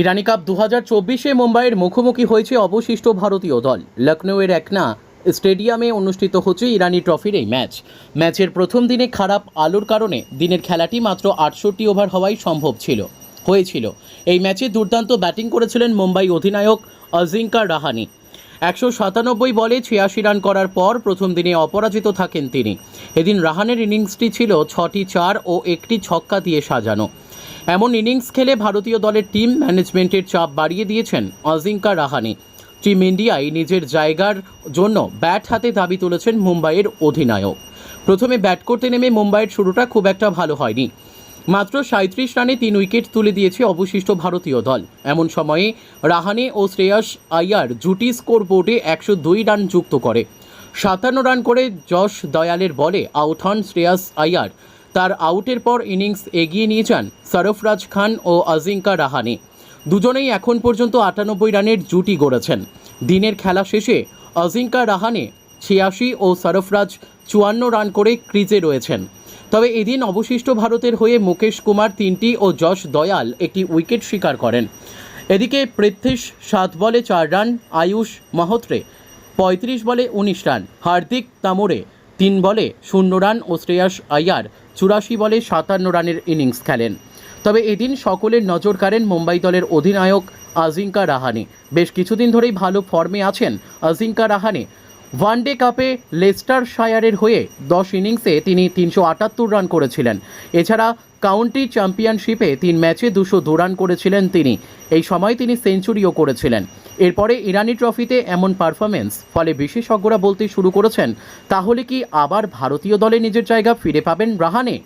ইরানি cup দু হাজার চব্বিশে মুম্বাইয়ের মুখোমুখি হয়েছে অবশিষ্ট ভারতীয় দল। লখনৌয়ের একনা স্টেডিয়ামে অনুষ্ঠিত হচ্ছে ইরানি ট্রফির এই ম্যাচ। ম্যাচের প্রথম দিনে খারাপ আলোর কারণে দিনের খেলাটি মাত্র আটষট্টি ওভার হওয়াই সম্ভব ছিল, হয়েছিল। এই ম্যাচে দুর্দান্ত ব্যাটিং করেছিলেন মুম্বাই অধিনায়ক অজিঙ্কা রাহানি। একশো সাতানব্বই বলে ছিয়াশি রান করার পর প্রথম দিনে অপরাজিত থাকেন তিনি। এদিন রাহানের ইনিংসটি ছিল ছটি চার ও একটি ছক্কা দিয়ে সাজানো। এমন ইনিংস খেলে ভারতীয় দলের টিম ম্যানেজমেন্টের চাপ বাড়িয়ে দিয়েছেন অজিঙ্কা রাহানি। টিম ইন্ডিয়ায় নিজের জায়গার জন্য ব্যাট হাতে দাবি তুলেছেন মুম্বাইয়ের অধিনায়ক। প্রথমে ব্যাট করতে নেমে মুম্বাইয়ের শুরুটা খুব একটা ভালো হয়নি। মাত্র সাঁত্রিশ রানে তিন উইকেট তুলে দিয়েছে অবশিষ্ট ভারতীয় দল। এমন সময়ে রাহানে ও শ্রেয়াস আইয়ার জুটি স্কোর বোর্ডে একশো দুই রান যুক্ত করে। সাতান্ন রান করে যশ দয়ালের বলে আউট হন শ্রেয়াস আইয়ার তার আউটের পর ইনিংস এগিয়ে নিয়ে যান সরফরাজ খান ও আজিঙ্কা রাহানে। দুজনেই এখন পর্যন্ত আটানব্বই রানের জুটি গড়েছেন। দিনের খেলা শেষে অজিঙ্কা রাহানে ছিয়াশি ও সরফরাজ চুয়ান্ন রান করে ক্রিজে রয়েছেন। তবে এদিন অবশিষ্ট ভারতের হয়ে মুকেশ কুমার তিনটি ও যশ দয়াল একটি উইকেট শিকার করেন। এদিকে পৃথ্বীশ সাত বলে চার রান, আয়ুষ মাহোত্রে পঁয়ত্রিশ বলে উনিশ রান, হার্দিক তামোরে তিন বলে শূন্য রান ও শ্রেয়াস আয়ার চুরাশি বলে সাতান্ন রানের ইনিংস খেলেন। তবে এদিন সকলের নজর কাড়েন মুম্বাই দলের অধিনায়ক আজিঙ্কা রাহানে। বেশ কিছুদিন ধরেই ভালো ফর্মে আছেন আজিঙ্কা রাহানে। ওয়ানডে কাপে লেস্টার শায়ারের হয়ে দশ ইনিংসে তিনি তিনশো আটাত্তর রান করেছিলেন। এছাড়া কাউন্টি চ্যাম্পিয়নশিপে তিন ম্যাচে দুশো দু রান করেছিলেন তিনি। এই সময় তিনি সেঞ্চুরিও করেছিলেন। এরপরে ইরানি ট্রফিতে এমন পারফরমেন্স ফলে বিশেষজ্ঞরা বলতে শুরু করেছেন, তাহলে কি আবার ভারতীয় দলে নিজের জায়গা ফিরে পাবেন রাহানে?